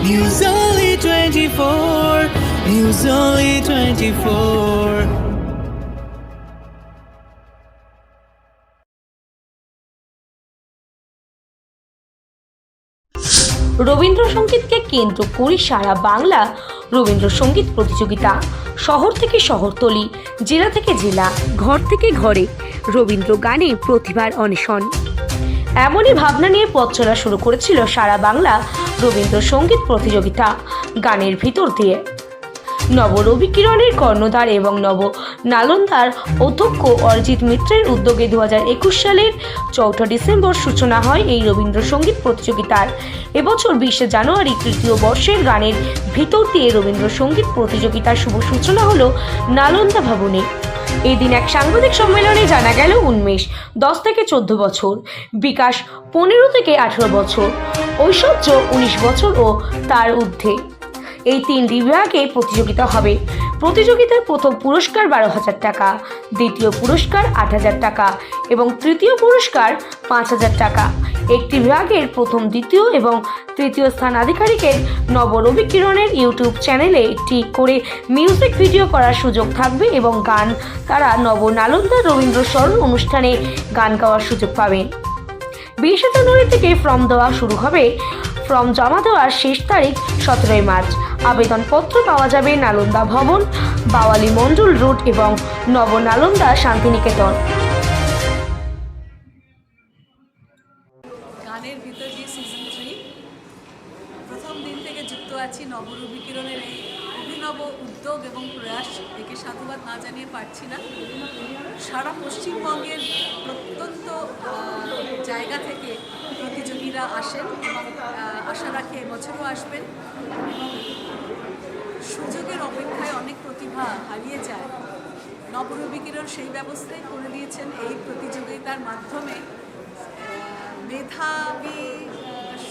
News Only 24. News Only 24. রবীন্দ্রসঙ্গীতকে কেন্দ্র করে সারা বাংলা রবীন্দ্রসঙ্গীত প্রতিযোগিতা শহর থেকে শহরতলি, জেলা থেকে জেলা, ঘর থেকে ঘরে রবীন্দ্র গানে প্রতিভার অন্বেষণ এমনই ভাবনা নিয়ে পথ চলা শুরু করেছিল সারা বাংলা রবীন্দ্রসঙ্গীত প্রতিযোগিতা গানের ভিতর দিয়ে। নব রবিকিরণের কর্ণধার এবং নব নালন্দার অধ্যক্ষ অরিজিৎ মিত্রের উদ্যোগে দু হাজার একুশ সালের চৌঠা ডিসেম্বর সূচনা হয় এই রবীন্দ্রসঙ্গীত প্রতিযোগিতার এবছর বিশে জানুয়ারি তৃতীয় বর্ষের গানের ভিতর দিয়ে রবীন্দ্রসঙ্গীত প্রতিযোগিতার শুভ সূচনা হলো নালন্দা ভবনে। এদিন এক সাংবাদিক সম্মেলনে জানা গেল উন্মেষ, দশ থেকে চোদ্দ বছর, বিকাশ পনেরো থেকে আঠেরো বছর, ঐশ্বর্য উনিশ বছর ও তার ঊর্ধ্বে। এই তিন বিভাগে প্রতিযোগিতা হবে। প্রতিযোগিতার প্রথম পুরস্কার বারো হাজার টাকা, দ্বিতীয় পুরস্কার আট হাজার টাকা এবং তৃতীয় পুরস্কার পাঁচ হাজার টাকা। একটি বিভাগের প্রথম, দ্বিতীয় এবং তৃতীয় স্থান আধিকারিকের নবরবি কিরণের ইউটিউব চ্যানেলে একটি করে মিউজিক ভিডিও করার সুযোগ থাকবে এবং গান তারা নব নালন্দা রবীন্দ্র স্মরণ অনুষ্ঠানে গান গাওয়ার সুযোগ পাবেন বিশে জানুয়ারি থেকে ফর্ম দেওয়া শুরু হবে। ফর্ম জমা দেওয়ার শেষ তারিখ সতেরোই মার্চ। আবেদনপত্র পাওয়া যাবে নালন্দা ভবন, বাওয়ালি মণ্ডল রুট এবং নব নালন্দা শান্তিনিকেতন। যুক্ত আছি নবরূপী কিরণের এই অভিনব উদ্যোগ এবং প্রয়াস, একে সাধুবাদ না জানিয়ে পারছি না। সারা পশ্চিমবঙ্গের প্রত্যন্ত জায়গা থেকে প্রতিযোগীরা আসেন এবং আশা রাখে এবছরও আসবেন এবং সুযোগের অপেক্ষায় অনেক প্রতিভা হারিয়ে যায়। নবরূপী কিরণ সেই ব্যবস্থাই করে দিয়েছেন এই প্রতিযোগিতার মাধ্যমে মেধাবী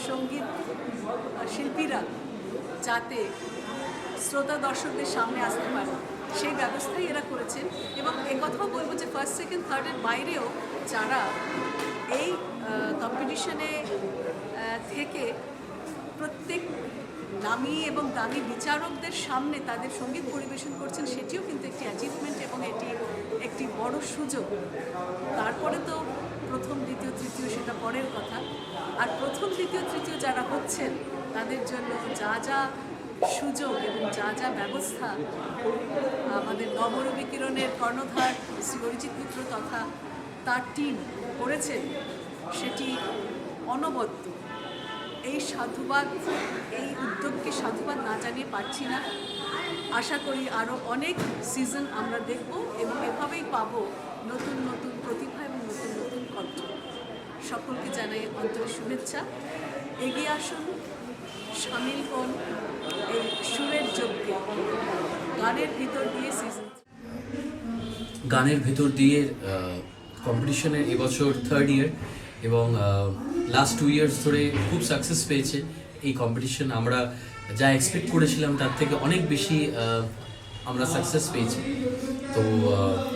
সংগীত শিল্পীরা। যাতে শ্রোতা দর্শকদের সামনে আসতে পারে। সেই ব্যবস্থাই এরা করেছেন এবং একথাও বলব যে ফার্স্ট সেকেন্ড থার্ডের বাইরেও যারা এই কম্পিটিশনে থেকে প্রত্যেক নামী এবং দামি বিচারকদের সামনে তাদের সংগীত পরিবেশন করছেন, সেটিও কিন্তু একটি অ্যাচিভমেন্ট এবং এটি একটি বড় সুযোগ। তারপরে তো প্রথম, দ্বিতীয়, তৃতীয়, সেটা পরের কথা। আর প্রথম, দ্বিতীয়, তৃতীয় যারা হচ্ছেন, তাদের জন্য যা যা সুযোগ এবং যা যা ব্যবস্থা আমাদের নবরবি কিরণের কর্ণধার শ্রী অরিজিৎ মিত্র তথা তার টিম করেছেন, সেটি অনবদ্য। এই সাধুবাদ, এই উদ্যোগকে সাধুবাদ না জানিয়ে পারছি না। আশা করি আরও অনেক সিজন আমরা দেখব এবং এভাবেই পাবো নতুন নতুন প্রতিভা এবং নতুন নতুন কণ্ঠ সকলকে জানাই অন্তরের শুভেচ্ছা। এগিয়ে আসুন, সামিল হন এই সুরের যজ্ঞে। গানের ভিতর দিয়ে সিজন গানের ভেতর দিয়ে কম্পিটিশনের এবছর থার্ড ইয়ার এবং লাস্ট টু ইয়ার্স ধরে খুব সাকসেস পেয়েছে। এই কম্পিটিশন আমরা যা এক্সপেক্ট করেছিলাম তার থেকে অনেক বেশি আমরা সাকসেস পেয়েছি। তো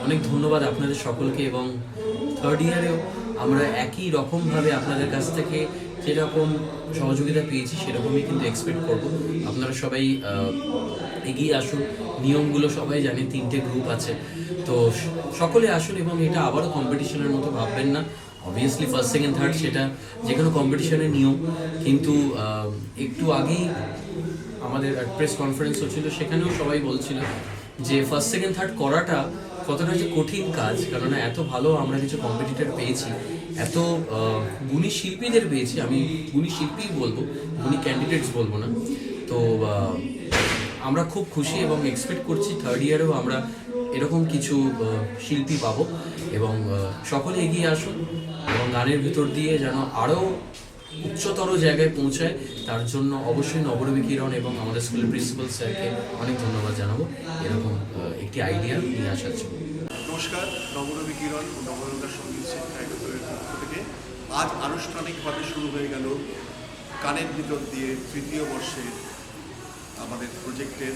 অনেক ধন্যবাদ আপনাদের সকলকে এবং থার্ড ইয়ারেও আমরা একই রকমভাবে আপনাদের কাছ থেকে যেরকম সহযোগিতা পেয়েছি, সেরকমই কিন্তু এক্সপেক্ট করব। আপনারা সবাই এগিয়ে আসুন। নিয়মগুলো সবাই জানে তিনটে গ্রুপ আছে। তো সকলে আসুন এবং এটা আবারও কম্পিটিশনের মতো ভাববেন না। অবভিয়াসলি ফার্স্ট সেকেন্ড থার্ড সেটা যে কোনো কম্পিটিশনের নিয়ম। কিন্তু একটু আগেই আমাদের প্রেস কনফারেন্স হচ্ছিল, সেখানেও সবাই বলছিল যে ফার্স্ট সেকেন্ড থার্ড করাটা কতটা যে কঠিন কাজ, কেননা এত ভালো আমরা কিছু কম্পিটিটর পেয়েছি, এত গুণী শিল্পীদের পেয়েছি, আমি গুণী শিল্পী বলব, গুণী ক্যান্ডিডেটস বলব না। তো আমরা খুব খুশি এবং এক্সপেক্ট করছি থার্ড ইয়ারেও আমরা এরকম কিছু শিল্পী পাবো এবং সকলে এগিয়ে আসুন এবং গানের ভিতর দিয়ে যেন আরও উচ্চতর জায়গায় পৌঁছায়, তার জন্য অবশ্যই নবরবি কিরণ এবং আমাদের স্কুলের প্রিন্সিপাল স্যারকে অনেক ধন্যবাদ জানাব। এরকম একটি আইডিয়া নিয়ে আসার জন্য। নমস্কার নবরবি কিরণ আজ আনুষ্ঠানিকভাবে শুরু হয়ে গেল কানের ভিতর দিয়ে তৃতীয় বর্ষের আমাদের প্রজেক্টের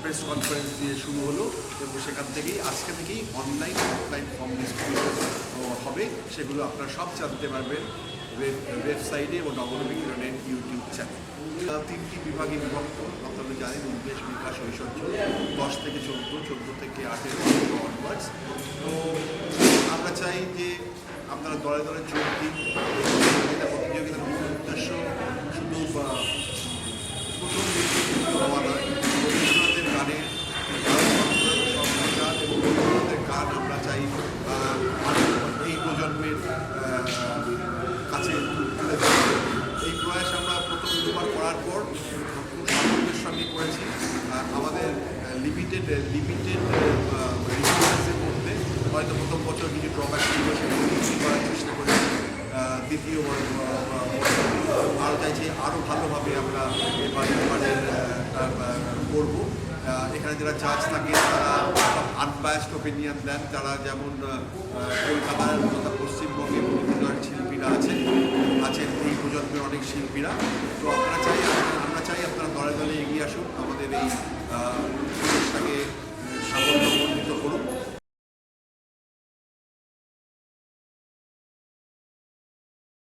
প্রেস কনফারেন্স দিয়ে শুরু হলো এবং সেখান থেকেই আজকে থেকেই অনলাইন অফলাইন ফর্ম হবে। সেগুলো আপনারা সব জানতে পারবেন। ওয়েবসাইটে এবং নগর কিরণের ইউটিউব চ্যানেল। তিনটি বিভাগে বিভক্ত, আপনারা জানেন উদ্দেশ বিকাশ ঐশ্বর্য দশ থেকে চোদ্দ চোদ্দ থেকে আটের অনওয়ার্ডস তো আমরা চাই যে আপনারা দলে দলে যোগ দিন প্রতিযোগিতার উদ্দেশ্য শুধু বা প্রথম ব্যক্তিগত হওয়া নয় রবীন্দ্রনাথের গানের সম্প্রচার এবং রবীন্দ্রনাথের গান আমরা চাই আহ, এই প্রজন্মের আহ, কাছে তুলে ধরতে এই প্রয়াস আমরা প্রথম দুবার করার পর খুব সাফল্যের সঙ্গে করেছি আহ, আমাদের লিমিটেড লিমিটেড রিসোর্সের মধ্যে হয়তো প্রথম বছর কিছু ড্রব্যাক ছিল সেগুলো করার চেষ্টা করেছি দ্বিতীয় আরও চাইছি, আরও ভালোভাবে আমরা এবার এবারের করব। এখানে যারা জাজ থাকে, তারা আনবায়াসড ওপিনিয়ন দেন। তারা যেমন কলকাতার তথা পশ্চিমবঙ্গে বিভিন্ন শিল্পীরা আছেন আছেন এই প্রজন্মের অনেক শিল্পীরা। তো আপনারা চাই, আমরা চাই আপনারা দলে দলে এগিয়ে আসুন।